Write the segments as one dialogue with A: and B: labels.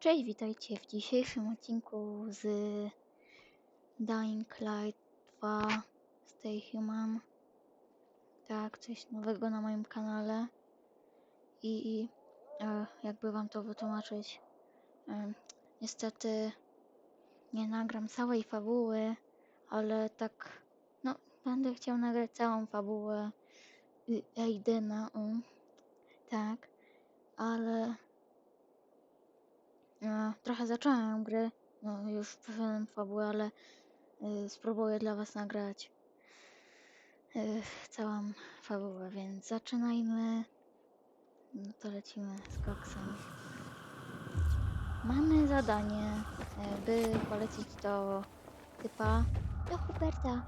A: Cześć, witajcie w dzisiejszym odcinku z Dying Light 2 Stay Human. Tak, coś nowego na moim kanale. I, e, jakby wam to wytłumaczyć, e, niestety nie nagram całej fabuły, ale tak, no, będę chciał nagrać całą fabułę y, Aidena, um, tak, ale E, trochę zacząłem grę, no już przeszedłem fabułę, ale y, spróbuję dla was nagrać y, całą fabułę, więc zaczynajmy. No to lecimy z koksem. Mamy zadanie, y, by polecić do typa, do Huberta,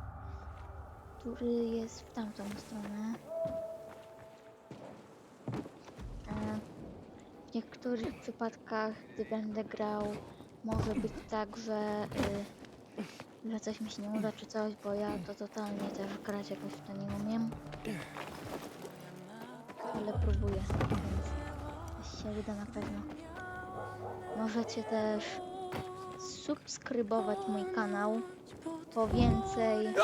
A: który jest w tamtą stronę. W niektórych przypadkach, gdy będę grał, może być tak, że, y, że coś mi się nie uda czy coś, bo ja to totalnie też grać jakoś w to nie umiem. Ale próbuję, więc się uda na pewno. Możecie też subskrybować mój kanał po więcej,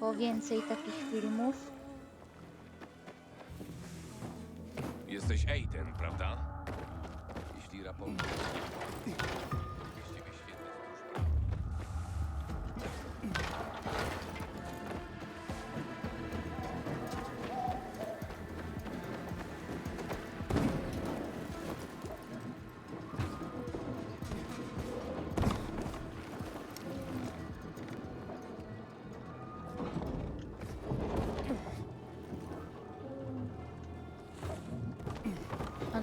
A: po więcej takich filmów.
B: Jesteś Aiden, prawda? Jeśli raport...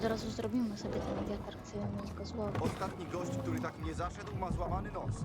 A: Od razu zrobimy sobie ten wiatr, chcemy mieć go złowy.
C: Ostatni gość, który tak mnie zaszedł, ma złamany nos.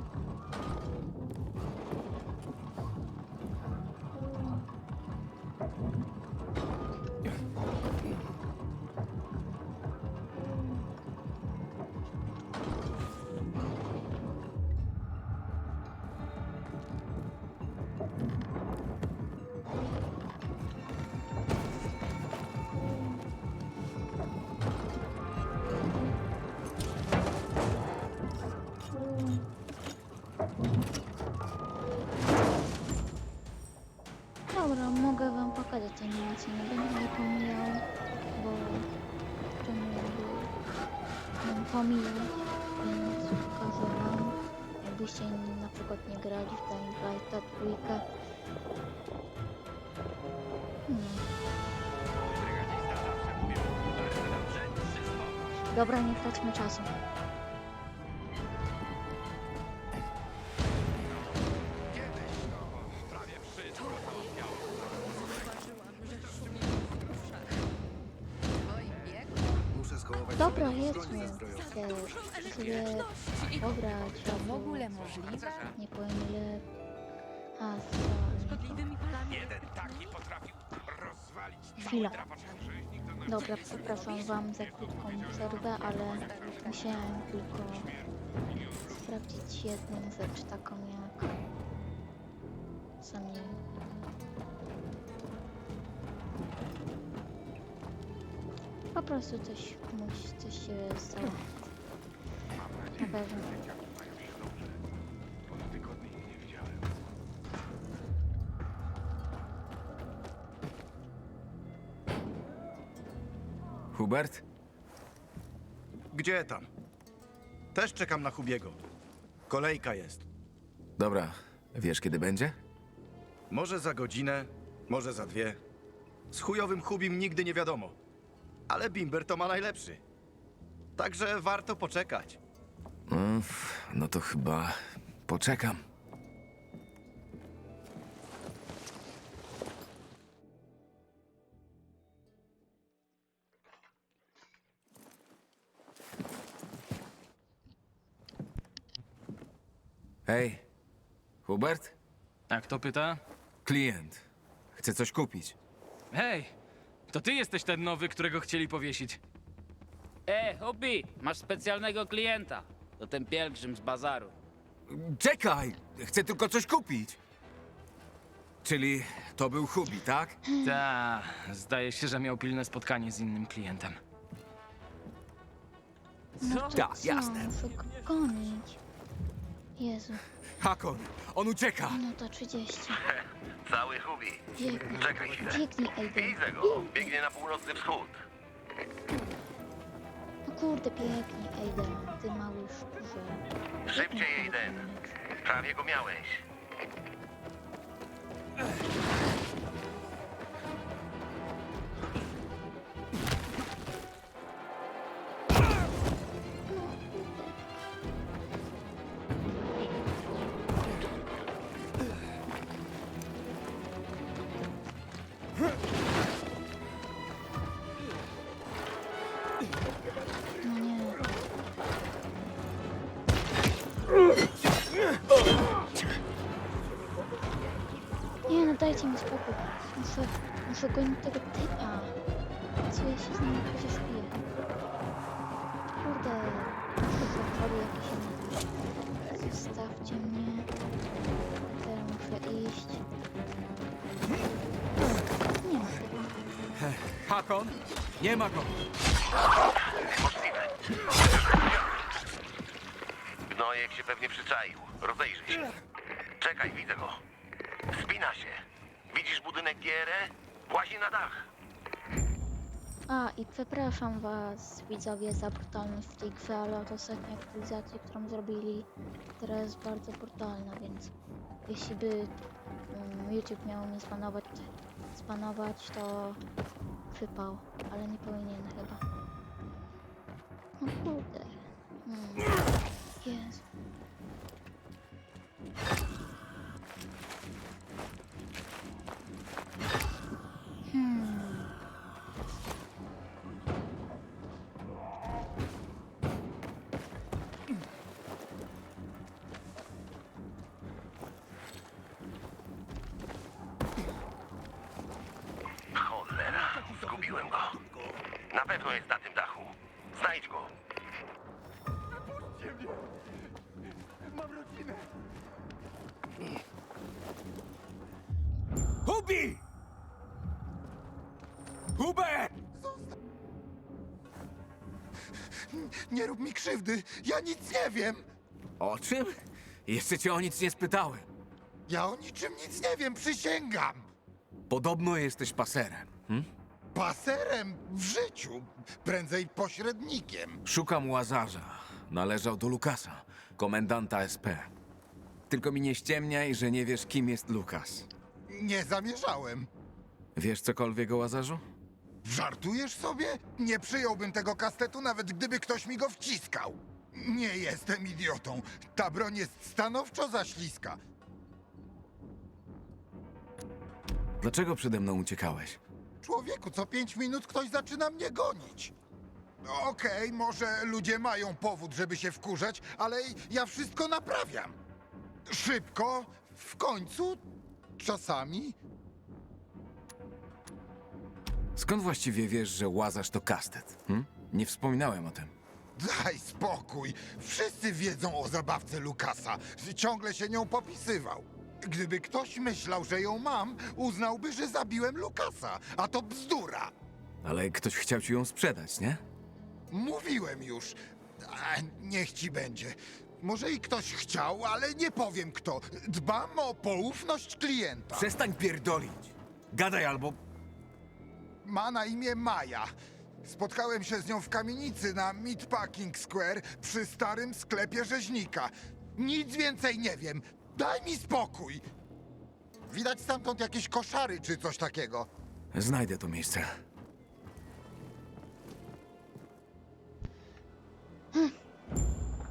A: Dobra, mogę wam pokazać animację, nie będę jej pomijał, bo czemu jakby ją pomijać, więc pokażę wam, jakbyście na przykład nie grali w Dying Lighta trójkę. Hmm. Dobra, nie traćmy czasu. Pobrać.
D: To w ogóle możliwe?
A: Nie powiem ile. A, sorry.
D: Szkodliwymi falami.
B: Jeden taki potrafił rozwalić
A: Chwila.
B: drapasz krzyżnik, to na
A: Dobra, przepraszam wam za krótką przerwę, ale musiałem tylko sprawdzić jedną rzecz taką jak sami po prostu coś coś się stało. Pewno.
B: Ponad tygodnie ich nie widziałem.
E: Hubert?
C: Gdzie tam? Też czekam na Hubiego. Kolejka jest.
E: Dobra, wiesz kiedy będzie?
C: Może za godzinę, może za dwie. Z chujowym Hubim nigdy nie wiadomo. Ale Bimber to ma najlepszy. Także warto poczekać.
E: Mm, No to chyba poczekam. Hej, Hubert?
F: A kto pyta?
E: Klient. Chce coś kupić.
F: Hej, to ty jesteś ten nowy, którego chcieli powiesić.
G: E, hobby, masz specjalnego klienta. To ten pielgrzym z bazaru.
E: Czekaj! Chcę tylko coś kupić. Czyli to był Hubi, tak?
F: Ta, zdaje się, że miał pilne spotkanie z innym klientem.
A: No
E: Tak,
A: co?
E: jasne.
A: Muszę go gonić. Jezu,
E: Hakon, on ucieka!
A: minuta 30.
D: Cały Hubi.
A: Biegnij.
D: Czekaj chwilę.
A: Biegnij, Aiden.
D: Widzę go. Biegnie na północny wschód.
A: Kurde, biegnij, Aiden. Ty mały szczurze.
D: Szybciej, Aiden. Prawie go miałeś.
A: Muszę gonić tego typa. Co ja się z nim przecież piję? Kurde, chory jakiś inny. Zostawcie mnie. Teraz muszę iść. Nie ma chyba.
E: Hakon? Nie ma go!
D: Możliwe. Gnojek się pewnie przyczaił. Rozejrzyj się. Czekaj, widzę go. Spina się. Widzisz budynek GRE? Łazi na dach.
A: A, i przepraszam was, widzowie, za brutalność w tej grze, ale to ostatnia aktualizacja, którą zrobili, teraz jest bardzo brutalna, więc jeśli by mm, YouTube miał mnie spanować, spanować, to przypał, ale nie powinien chyba. No kurde. Hmm. Jezu.
D: Pewno jest na tym dachu. Znajdź go.
E: Hubi! Hubert!
H: Nie rób mi krzywdy, ja nic nie wiem.
E: O czym? Jeszcze cię o nic nie spytałem.
H: Ja o niczym nic nie wiem, przysięgam.
E: Podobno jesteś paserem. Hm?
H: Paserem w życiu, prędzej pośrednikiem.
E: Szukam łazarza. Należał do Lukasa, komendanta SP. Tylko mi nie ściemniaj, że nie wiesz, kim jest Lukas.
H: Nie zamierzałem.
E: Wiesz cokolwiek o łazarzu?
H: Żartujesz sobie? Nie przyjąłbym tego kastetu, nawet gdyby ktoś mi go wciskał. Nie jestem idiotą. Ta broń jest stanowczo za śliska.
E: Dlaczego przede mną uciekałeś?
H: Człowieku, co pięć minut ktoś zaczyna mnie gonić. Okej, może ludzie mają powód, żeby się wkurzać, ale ja wszystko naprawiam. Szybko, w końcu, czasami.
E: Skąd właściwie wiesz, że łazarz to kastet? Hm? Nie wspominałem o tym.
H: Daj spokój. Wszyscy wiedzą o zabawce Lukasa. Ciągle się nią popisywał. Gdyby ktoś myślał, że ją mam, uznałby, że zabiłem Lukasa. A to bzdura.
E: Ale ktoś chciał ci ją sprzedać, nie?
H: Mówiłem już. A, niech ci będzie. Może i ktoś chciał, ale nie powiem kto. Dbam o poufność klienta.
E: Przestań pierdolić! Gadaj albo...
H: Ma na imię Maja. Spotkałem się z nią w kamienicy na Meatpacking Square przy starym sklepie rzeźnika. Nic więcej nie wiem. Daj mi spokój. Widać stamtąd jakieś koszary czy coś takiego.
E: Znajdę to miejsce.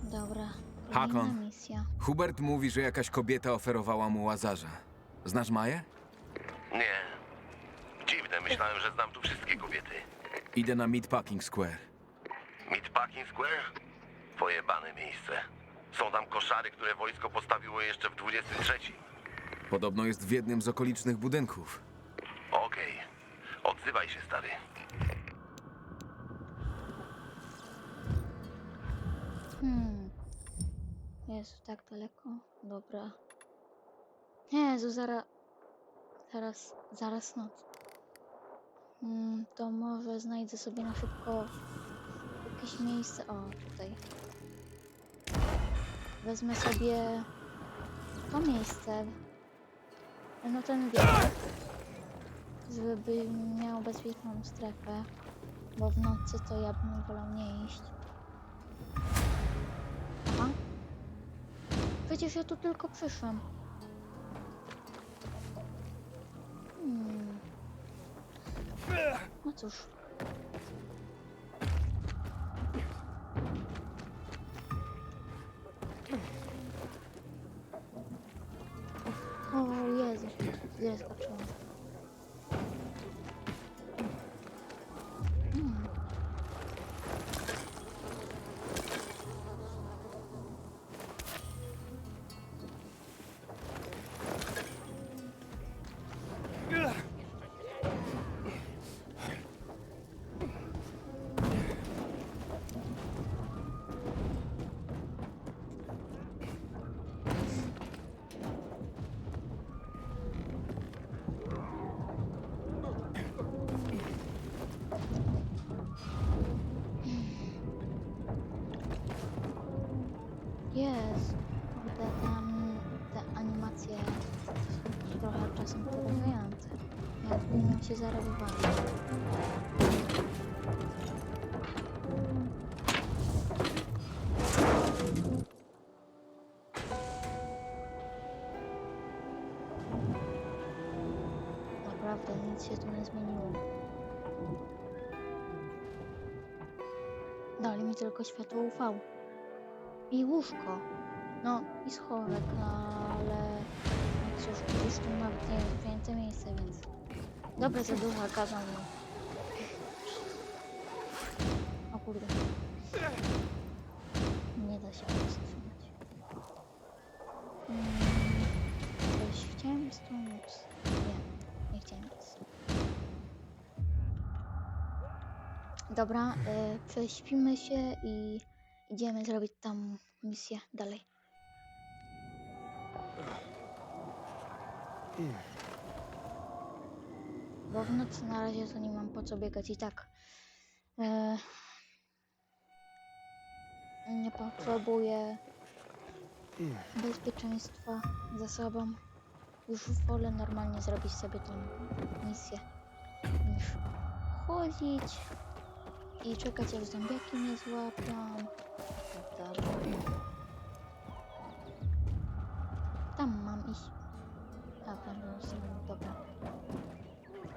A: Dobra.
E: Hakon.
A: Kolejna misja.
E: Hubert mówi, że jakaś kobieta oferowała mu łazarza. Znasz Maję?
D: Nie. Dziwne, myślałem, że znam tu wszystkie kobiety.
E: Idę na Meatpacking Square.
D: Meatpacking Square? Pojebane miejsce. Są tam koszary, które wojsko postawiło jeszcze w 23.
E: Podobno jest w jednym z okolicznych budynków.
D: Okej. Odzywaj się, stary.
A: Hmm. Jezu, tak daleko? Dobra. Jezu, zaraz... Zaraz, zaraz noc. Hmm, to może znajdę sobie na szybko jakieś jakieś miejsce. O, tutaj. Wezmę sobie to miejsce. No ten wiatr. Żeby miał bezpieczną strefę. Bo w nocy to ja bym wolał nie iść. Aha. Przecież ja tu tylko przyszłam. Hmm. No cóż. Jest. Kurde, tam te animacje trochę czasem poruszające. Jakby się zareagowali. Naprawdę nic się tu nie zmieniło. Dali mi tylko światło UV. I łóżko. No i schowek, no, ale no cóż, już tu jest więcej miejsca, więc... Dobra, za duża kazał mi. O kurde. Nie da się powstrzymać. Hmm, coś chciałem stąd... Nie, nie chciałem nic. Dobra, y, prześpimy się i idziemy zrobić tam misję dalej. Bo w nocy na razie to nie mam po co biegać i tak. E, nie potrzebuję bezpieczeństwa za sobą. Już wolę normalnie zrobić sobie tą misję niż chodzić i czekać aż zombiaki mnie złapią. Dobra. Tam mam iść. A, dobra.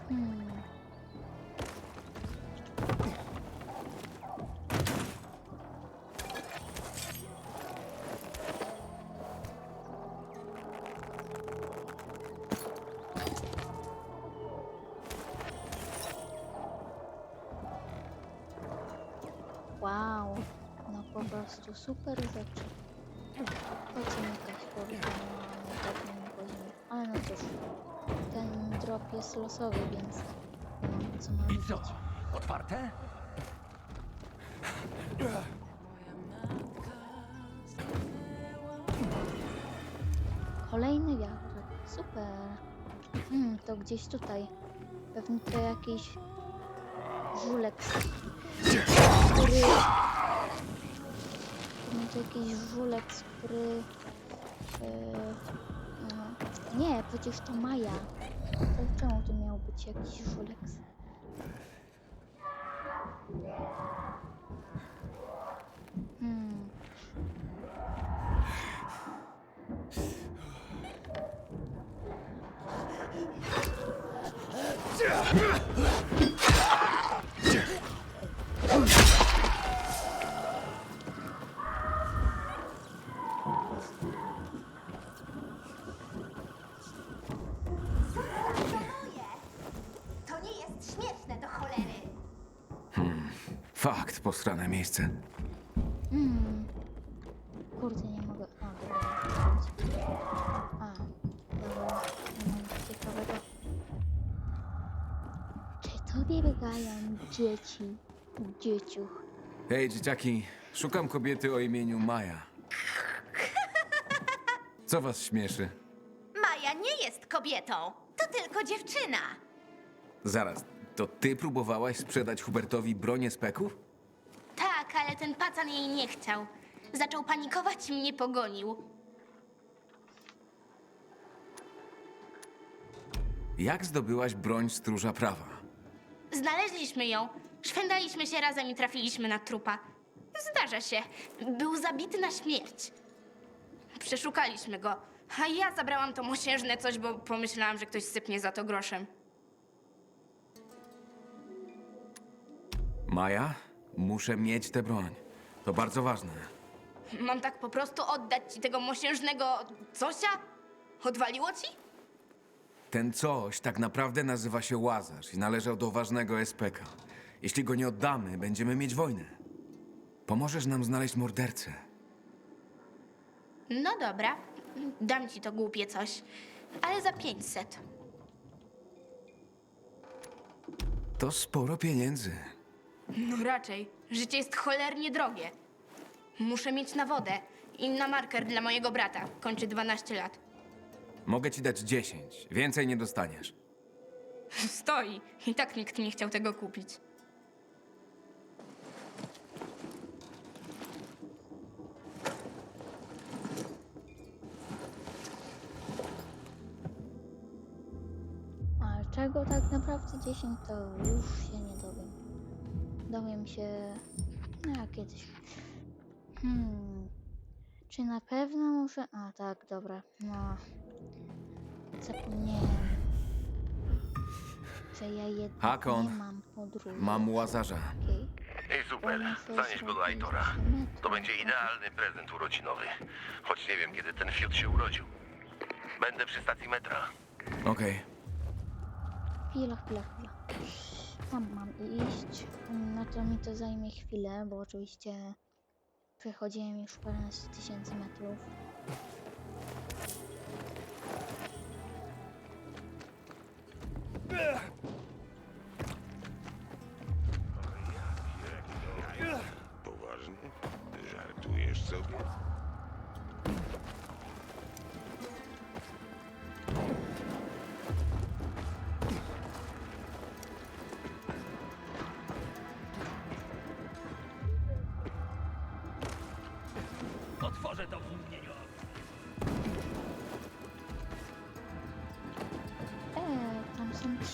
A: Hmm. Prostu super rzeczy. Pociągać powiedziała na takim poziomie. Ale no cóż, ten drop jest losowy, więc mam co mam
B: I co? Otwarte?
A: Kolejny wiatr, super. Hmm, to gdzieś tutaj. Pewnie to jakiś żulek, który... To jakiś żulek, który... Yy, no. Nie, przecież to Maja. To czemu to miał być jakiś żulek? Hmm.
E: Miejsce.
A: Hmm. Kurde, nie mogę. O, dobra. A, dobra. Mam ciekawego. Czy tobie biegają dzieci? Dzieciuch.
E: Hej, dzieciaki, szukam kobiety o imieniu Maja. Co was śmieszy?
I: Maja nie jest kobietą. To tylko dziewczyna.
E: Zaraz, to ty próbowałaś sprzedać Hubertowi bronię speków?
I: Tak, ale ten pacan jej nie chciał. Zaczął panikować i mnie pogonił.
E: Jak zdobyłaś broń stróża prawa?
I: Znaleźliśmy ją, szwendaliśmy się razem i trafiliśmy na trupa. Zdarza się. Był zabity na śmierć. Przeszukaliśmy go, a ja zabrałam to mosiężne coś, bo pomyślałam, że ktoś sypnie za to groszem.
E: Maja, muszę mieć tę broń. To bardzo ważne.
I: Mam tak po prostu oddać ci tego mosiężnego cosia? Odwaliło ci?
E: Ten coś tak naprawdę nazywa się Łazarz i należał do ważnego SPK. Jeśli go nie oddamy, będziemy mieć wojnę. Pomożesz nam znaleźć mordercę.
I: No dobra, dam ci to głupie coś, ale za 500.
E: To sporo pieniędzy.
I: No raczej, życie jest cholernie drogie. Muszę mieć na wodę i na marker dla mojego brata. Kończy 12 lat.
E: Mogę ci dać 10. Więcej nie dostaniesz.
I: Stoi. I tak nikt nie chciał tego kupić.
A: A czego tak naprawdę 10 to już się nie dowiem. Się no kiedyś. Hmm. Czy na pewno muszę. A tak, dobra. No. Zapomniałem. Że ja jednak
E: Hakon,
A: nie mam podróży.
E: Mam Łazarza.
A: Okej.
D: Ej, super. Zanieś go do Aitora. To będzie idealny prezent urodzinowy. Choć nie wiem, kiedy ten fiut się urodził. Będę przy stacji metra.
E: Okej.
A: Chwila, chwila, chwila. Tam mam iść. No to mi to zajmie chwilę, bo oczywiście przechodziłem już paręnaście tysięcy metrów.
B: Poważnie? Żartujesz sobie?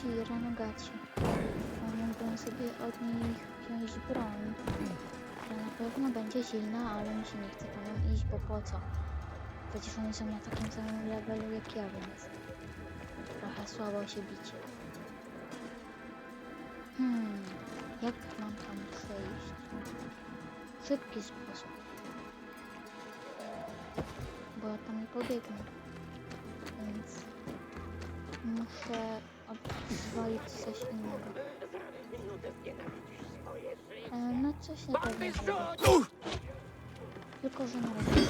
A: Tam są ci renegaci. A Mógłbym sobie od nich wziąć broń. Która na pewno będzie silna, ale mi się nie chce po iść, bo po co? Przecież oni są na takim samym levelu jak ja, więc trochę słabo się bić. Hmm, jak mam tam przejść? Szybki sposób. Bo ja tam nie pobiegnę. Więc muszę odwalić coś innego. E, no coś pewno zrobię. Tylko, że na razie.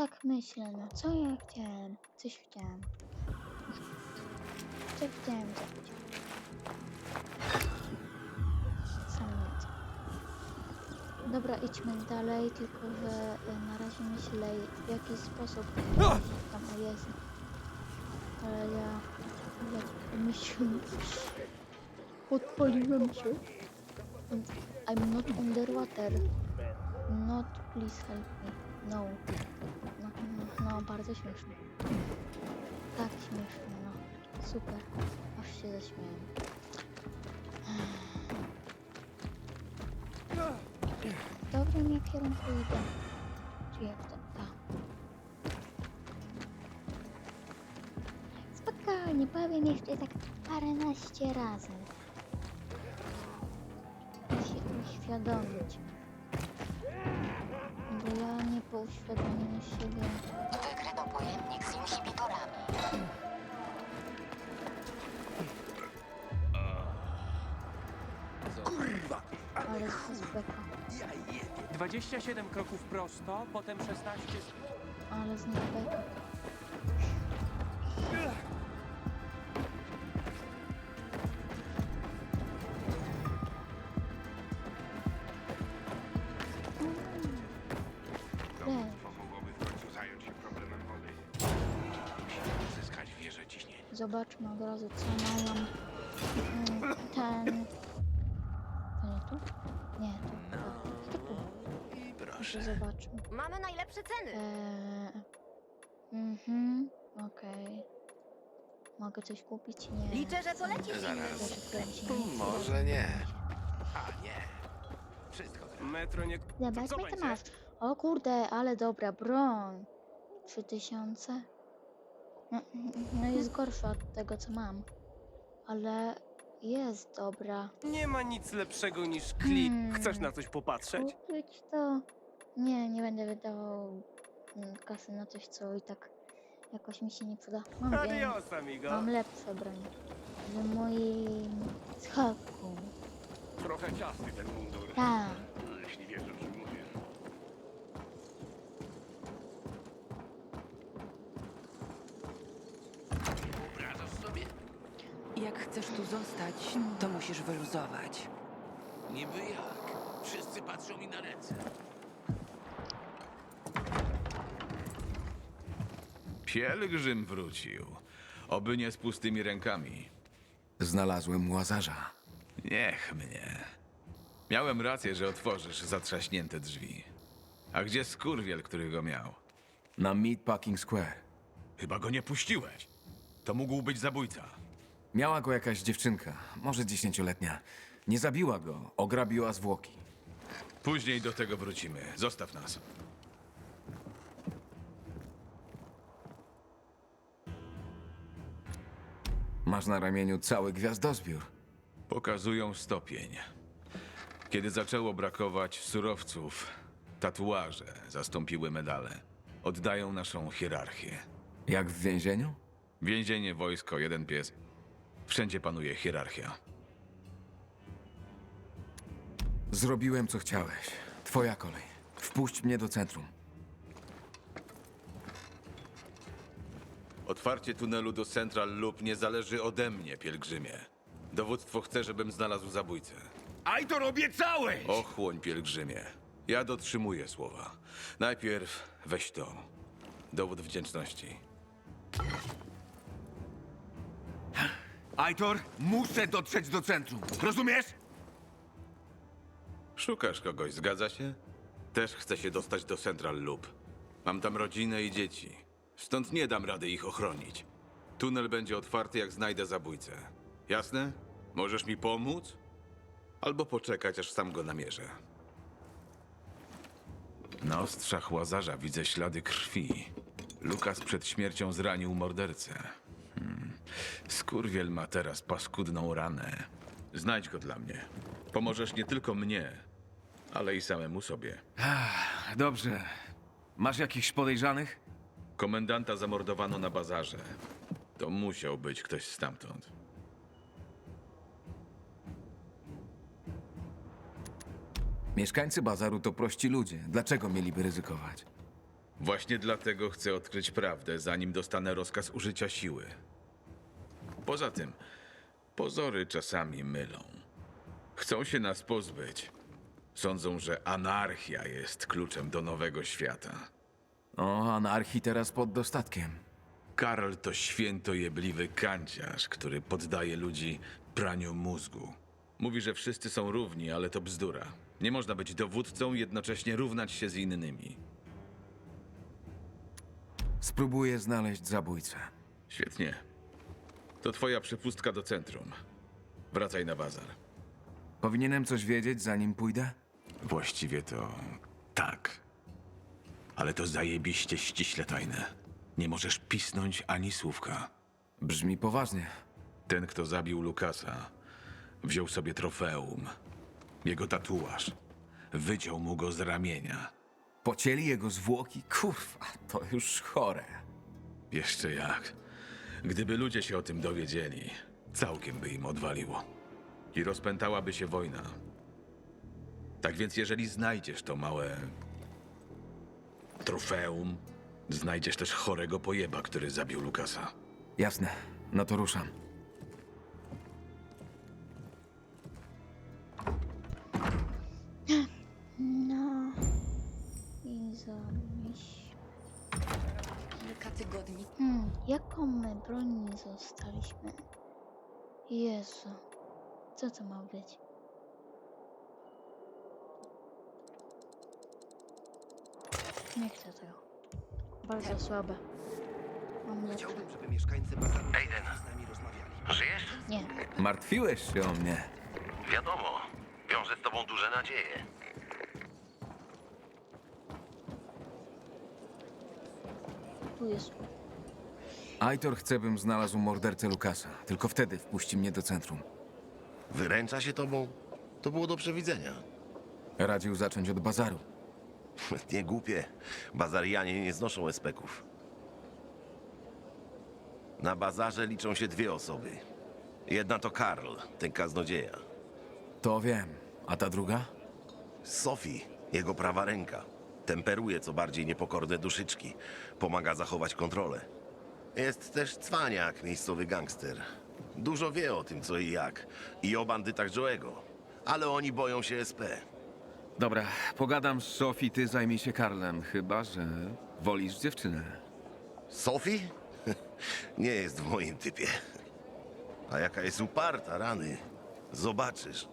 A: Tak myślę? No co ja chciałem? Coś chciałem. Co chciałem zrobić? Sam nie wiem. Dobra, idźmy dalej, tylko że y, na razie myślę w jaki sposób tam o Jezu. Ale ja jak myślę podpaliłem się. I'm not underwater. Not please help me. No. No, bardzo śmieszne. Tak śmieszne, no. Super. Aż się zaśmiałem. Dobrze mnie którym kierunku idę? Czy jak to? Tak. Spokojnie, powiem jeszcze tak paręnaście razy. Żeby się uświadomić. Ja po uświadomieniu siebie.
J: Wykryto pojemnik z inhibitorami.
A: Ale to jest beka.
B: 27 kroków prosto, potem 16 z...
A: Ale z Zobaczmy od razu, co mają mm, ten... To nie tu? Nie, tu. No. tu.
D: I
A: Proszę. Zobaczmy.
J: Mamy najlepsze ceny.
A: Eee, mhm, okej. Mogę coś kupić? Nie.
J: Liczę, że polecisz.
D: Zaraz.
A: Kręci.
D: Może nie. A nie. Wszystko
B: Metro nie...
A: Zobaczmy, co masz. O kurde, ale dobra broń. 3000? No, no jest gorsza od tego, co mam. Ale jest dobra.
B: Nie ma nic lepszego niż klik.
A: Hmm.
B: Chcesz na coś popatrzeć?
A: Kupić to? Nie, nie będę wydawał mm, kasy na coś, co i tak jakoś mi się nie przyda. Mam więcej.
B: Adios, amigo.
A: Mam lepsze broń. W moim schowku.
D: Trochę ciasny ten mundur.
A: Tak.
D: Jeśli wiesz, o czym mówię. Wyobrażasz sobie?
K: Jak chcesz tu zostać, to musisz wyluzować.
D: Niby jak? Wszyscy patrzą mi na ręce.
E: Pielgrzym wrócił. Oby nie z pustymi rękami. Znalazłem łazarza.
L: Niech mnie. Miałem rację, że otworzysz zatrzaśnięte drzwi. A gdzie skurwiel, który go miał?
E: Na Meatpacking Square.
L: Chyba go nie puściłeś. To mógł być zabójca.
E: Miała go jakaś dziewczynka, może dziesięcioletnia. Nie zabiła go, ograbiła zwłoki.
L: Później do tego wrócimy. Zostaw nas.
E: Masz na ramieniu cały gwiazdozbiór.
L: Pokazują stopień. Kiedy zaczęło brakować surowców, tatuaże zastąpiły medale. Oddają naszą hierarchię.
E: Jak w więzieniu?
L: Więzienie, wojsko, jeden pies. Wszędzie panuje hierarchia.
E: Zrobiłem co chciałeś. Twoja kolej. Wpuść mnie do centrum.
L: Otwarcie tunelu do Central Loop nie zależy ode mnie, pielgrzymie. Dowództwo chce, żebym znalazł zabójcę.
B: Aitor, obiecałeś!
L: Ochłoń, pielgrzymie. Ja dotrzymuję słowa. Najpierw weź to. Dowód wdzięczności.
B: Aitor, muszę dotrzeć do centrum. Rozumiesz?
L: Szukasz kogoś, zgadza się? Też chcę się dostać do Central Loop. Mam tam rodzinę i dzieci. Stąd nie dam rady ich ochronić. Tunel będzie otwarty, jak znajdę zabójcę. Jasne? Możesz mi pomóc? Albo poczekać, aż sam go namierzę. Na ostrzach łazarza widzę ślady krwi. Lukas przed śmiercią zranił mordercę. Skurwiel ma teraz paskudną ranę. Znajdź go dla mnie. Pomożesz nie tylko mnie, ale i samemu sobie.
E: Dobrze. Masz jakichś podejrzanych?
L: Komendanta zamordowano na bazarze. To musiał być ktoś stamtąd.
E: Mieszkańcy bazaru to prości ludzie. Dlaczego mieliby ryzykować?
L: Właśnie dlatego chcę odkryć prawdę, zanim dostanę rozkaz użycia siły. Poza tym, pozory czasami mylą. Chcą się nas pozbyć. Sądzą, że anarchia jest kluczem do nowego świata.
E: O, anarchii teraz pod dostatkiem.
L: Karol to święto jebliwy kanciarz, który poddaje ludzi praniu mózgu. Mówi, że wszyscy są równi, ale to bzdura. Nie można być dowódcą jednocześnie równać się z innymi.
E: Spróbuję znaleźć zabójcę.
L: Świetnie. To twoja przepustka do centrum. Wracaj na bazar.
E: Powinienem coś wiedzieć, zanim pójdę?
L: Właściwie to Tak. Ale to zajebiście ściśle tajne. Nie możesz pisnąć ani słówka.
E: Brzmi poważnie.
L: Ten, kto zabił Lukasa, wziął sobie trofeum. Jego tatuaż. Wyciął mu go z ramienia.
E: Pocięli jego zwłoki? Kurwa, to już chore.
L: Jeszcze jak. Gdyby ludzie się o tym dowiedzieli, całkiem by im odwaliło. I rozpętałaby się wojna. Tak więc, jeżeli znajdziesz to małe trofeum, znajdziesz też chorego pojeba, który zabił Lukasa.
E: Jasne, no to ruszam.
A: Hmm, jaką my broń zostaliśmy? Jezu. Co to ma być? Nie chcę tego. Bardzo słabe. Mam lepsze.
D: żeby mieszkańcy bazaru Aiden, z nami rozmawiali. Żyjesz?
A: Nie.
E: Martwiłeś się o mnie.
D: Wiadomo. Wiąże z tobą duże nadzieje.
A: Tu jest.
E: Aitor chce, bym znalazł mordercę Lukasa. Tylko wtedy wpuści mnie do centrum.
D: Wyręcza się tobą? To było do przewidzenia.
E: Radził zacząć od bazaru.
D: Nie głupie. Bazarianie nie znoszą espeków. Na bazarze liczą się dwie osoby. Jedna to Karl, ten kaznodzieja.
E: To wiem. A ta druga?
D: Sophie, jego prawa ręka. Temperuje co bardziej niepokorne duszyczki. Pomaga zachować kontrolę. Jest też cwaniak, miejscowy gangster. Dużo wie o tym, co i jak. I o bandytach Joe'ego. Ale oni boją się SP.
E: Dobra, pogadam z Sophie, ty zajmij się Karlem. Chyba, że wolisz dziewczynę.
D: Sophie? Nie jest w moim typie. A jaka jest uparta, rany. Zobaczysz.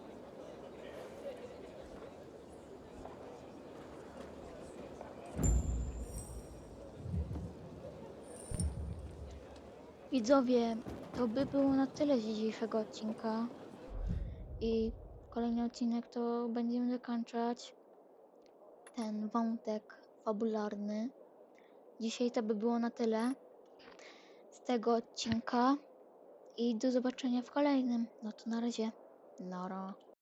A: Widzowie, to by było na tyle z dzisiejszego odcinka. I kolejny odcinek to będziemy dokończać ten wątek fabularny. Dzisiaj to by było na tyle z tego odcinka. I do zobaczenia w kolejnym. No to na razie. Nara.